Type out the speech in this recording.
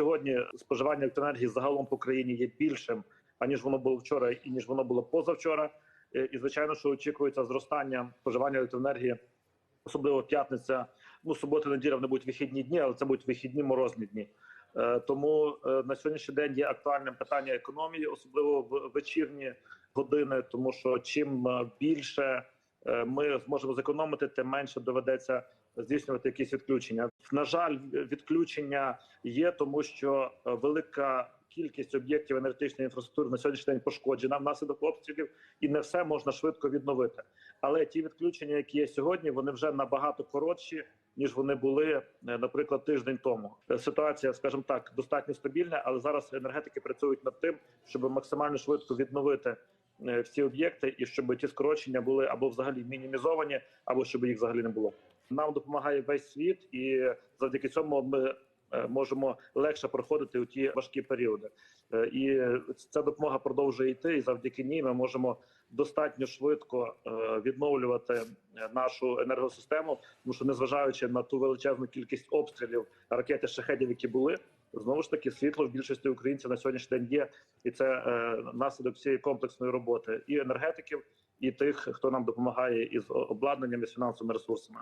Сьогодні споживання електроенергії загалом по країні є більшим аніж воно було вчора, і ніж воно було позавчора. Е, І звичайно, що очікується зростання споживання електроенергії, особливо п'ятниця. Ну, субота, неділя вони будуть вихідні дні, але це будуть вихідні морозні дні. Е, Тому е, на сьогоднішній день є актуальним питання економії, особливо в вечірні години, тому що чим більше ми зможемо зекономити, тим менше доведеться здійснювати якісь відключення. На жаль, відключення є, тому що е, велика кількість об'єктів енергетичної інфраструктури на сьогоднішній день пошкоджена внаслідок обстрілів, і не все можна швидко відновити. Але ті відключення, які є сьогодні, вони вже набагато коротші. Ніж вони були, е, наприклад, тиждень тому. Е, Ситуація, скажімо так, достатньо стабільна, але зараз енергетики працюють над тим, щоб максимально швидко відновити е, всі об'єкти, і щоб ті скорочення були або взагалі мінімізовані, або щоб їх взагалі не було. Нам допомагає весь світ, і завдяки цьому ми е, можемо легше проходити у ті важкі періоди. Е, І ця допомога продовжує йти. І завдяки ній ми можемо достатньо швидко е, відновлювати е, нашу енергосистему, тому що незважаючи на ту величезну кількість обстрілів ракети шахедів, які були. Знову ж таки, світло в більшості українців на сьогоднішній день є, і це е, наслідок цієї комплексної роботи і енергетиків, і тих, хто нам допомагає із обладнанням і з фінансовими ресурсами.